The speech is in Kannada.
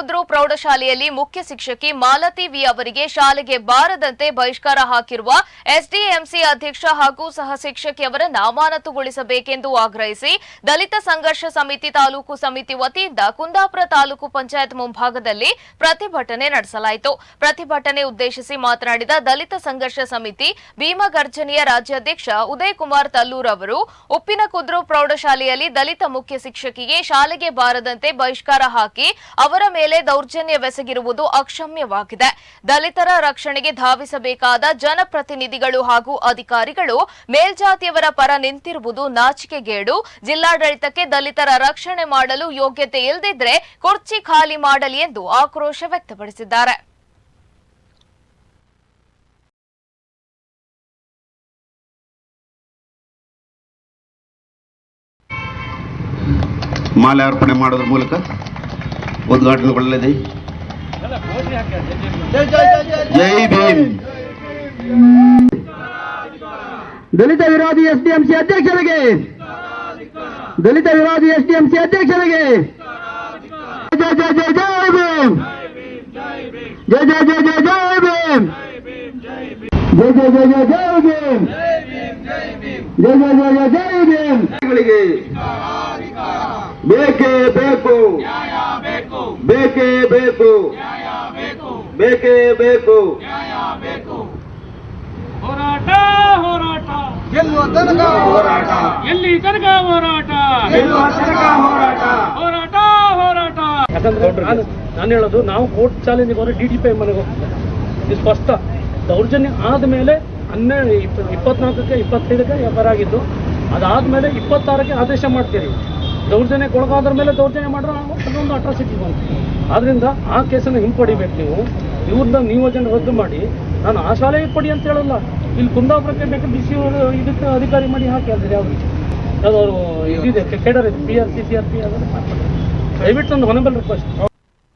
ಕುದ್ರು ಪ್ರೌಢಶಾಲೆಯಲ್ಲಿ ಮುಖ್ಯ ಶಿಕ್ಷಕಿ ಮಾಲತಿ ವಿ ಅವರಿಗೆ ಶಾಲೆಗೆ ಬಾರದಂತೆ ಬಹಿಷ್ಕಾರ ಹಾಕಿರುವ ಎಸ್ಡಿಎಂಸಿ ಅಧ್ಯಕ್ಷ ಹಾಗೂ ಸಹ ಶಿಕ್ಷಕಿಯವರನ್ನ ಅಮಾನತುಗೊಳಿಸಬೇಕೆಂದು ಆಗ್ರಹಿಸಿ ದಲಿತ ಸಂಘರ್ಷ ಸಮಿತಿ ತಾಲೂಕು ಸಮಿತಿ ವತಿಯಿಂದ ಕುಂದಾಪುರ ತಾಲೂಕು ಪಂಚಾಯತ್ ಮುಂಭಾಗದಲ್ಲಿ ಪ್ರತಿಭಟನೆ ನಡೆಸಲಾಯಿತು. ಪ್ರತಿಭಟನೆ ಉದ್ದೇಶಿಸಿ ಮಾತನಾಡಿದ ದಲಿತ ಸಂಘರ್ಷ ಸಮಿತಿ ಭೀಮಗರ್ಜನೆಯ ರಾಜ್ಯಾಧ್ಯಕ್ಷ ಉದಯ್ ಕುಮಾರ್ ತಲ್ಲೂರ್ ಅವರು, ಉಪ್ಪಿನ ಕುದ್ರು ಪ್ರೌಢಶಾಲೆಯಲ್ಲಿ ದಲಿತ ಮುಖ್ಯ ಶಿಕ್ಷಕಿಗೆ ಶಾಲೆಗೆ ಬಾರದಂತೆ ಬಹಿಷ್ಕಾರ ಹಾಕಿ ಅವರ ಮೇಲೆ ದೌರ್ಜನ್ಯವೆಸಗಿರುವುದು ಅಕ್ಷಮ್ಯವಾಗಿದೆ. ದಲಿತರ ರಕ್ಷಣೆಗೆ ಧಾವಿಸಬೇಕಾದ ಜನಪ್ರತಿನಿಧಿಗಳು ಹಾಗೂ ಅಧಿಕಾರಿಗಳು ಮೇಲ್ಜಾತಿಯವರ ಪರ ನಿಂತಿರುವುದು ನಾಚಿಕೆಗೇಡು. ಜಿಲ್ಲಾಡಳಿತಕ್ಕೆ ದಲಿತರ ರಕ್ಷಣೆ ಮಾಡಲು ಯೋಗ್ಯತೆ ಇಲ್ಲದಿದ್ರೆ ಕುರ್ಚಿ ಖಾಲಿ ಮಾಡಲಿ ಎಂದು ಆಕ್ರೋಶ ವ್ಯಕ್ತಪಡಿಸಿದ್ದಾರೆ. ಮಾಲೆ ಅರ್ಪಣೆ ಮಾಡೋದ್ರ ಮೂಲಕ ಉದ್ಘಾಟನೆಗೊಳ್ಳಲಿದೆ ಜೈ ಭೀಮ್ ದಲಿತ ವಿರೋಧಿ ಎಸ್ಡಿಎಂಸಿ ಅಧ್ಯಕ್ಷರಿಗೆ ದಲಿತ ವಿರೋಧಿ ಎಸ್ಡಿಎಂಸಿ ಅಧ್ಯಕ್ಷರಿಗೆ ಜಯ ಜಯ ಜಯ ಜಯ ಭೀಮ್ ಜಯ ಜಯ ಜಯ ಜಯ ಜೈ ಭೀಮ್ ಜಯ ಜಯ ಜಯ ಜಯ ಜೈ ಭೀಮ್ ಜಯ ಜಯ ಜಯ ಜಯ ಜಯ ಭೀಮ್ ಬೇಕೇ ಬೇಕು ಬೇಕೇ ಬೇಕು. ಬೇಕೇ ಬೇಕು. ಹೋರಾಟ ಹೋರಾಟ. ಗೆಲ್ಲುವ ತನಕ ಹೋರಾಟ. ಎಲ್ಲಿ ತನಕ ಹೋರಾಟ. ಗೆಲ್ಲುವ ತನಕ ಹೋರಾಟ. ಹೋರಾಟ ಹೋರಾಟ. ಯಾಕಂದ್ರೆ ನಾನು ನಾನು ಹೇಳೋದು ನಾವು ಕೋರ್ಟ್ ಚಾಲೆಂಜ್ ಹೋದ್ರೆ ಡಿ ಡಿ ಪಿ ಮನೆಗೆ ಇದು ಸ್ಪಷ್ಟ. ದೌರ್ಜನ್ಯ ಆದಮೇಲೆ ಹನ್ನೆರಡು ಇಪ್ಪ ಇಪ್ಪತ್ನಾಲ್ಕಕ್ಕೆ ಇಪ್ಪತ್ತೈದಕ್ಕೆ ಎಫ್ ಆಗಿದ್ದು ಅದಾದಮೇಲೆ ಇಪ್ಪತ್ತಾರಕ್ಕೆ ಆದೇಶ ಮಾಡ್ತೀರಿ. ದೌರ್ಜನ್ಯಕ್ಕೆ ಒಳಗಾದ್ರ ಮೇಲೆ ದೌರ್ಜನ್ಯ ಮಾಡಿದ್ರೆ ಅದೊಂದು ಅಟ್ರಾಸಿಟಿ ಬಂತು. ಆದ್ರಿಂದ ಆ ಕೇಸನ್ನು ಹಿಂಪಡಿಬೇಕು ನೀವು. ಇವ್ರನ್ನ ನಿಯೋಜನೆ ರದ್ದು ಮಾಡಿ. ನಾನು ಆ ಶಾಲೆಗೆ ಕೊಡಿ ಅಂತ ಹೇಳಲ್ಲ. ಇಲ್ಲಿ ಕುಂದಾಪುರಕ್ಕೆ ಬೇಕು ಡಿ ಅವರು ಇದಕ್ಕೆ ಅಧಿಕಾರಿ ಮಾಡಿ ಹಾಕಿ ಅಂದ್ರೆ ಯಾವ್ದು. ಯಾವ್ದು ಅವರು ಇದಿದೆ ಕೆಡರ್ ಇದೆ P R C C R P ಅದನ್ನು ದಯವಿಟ್ಟು ಒಂದು ಹೊನಬಲ್ ರಿಕ್ವೆಸ್ಟ್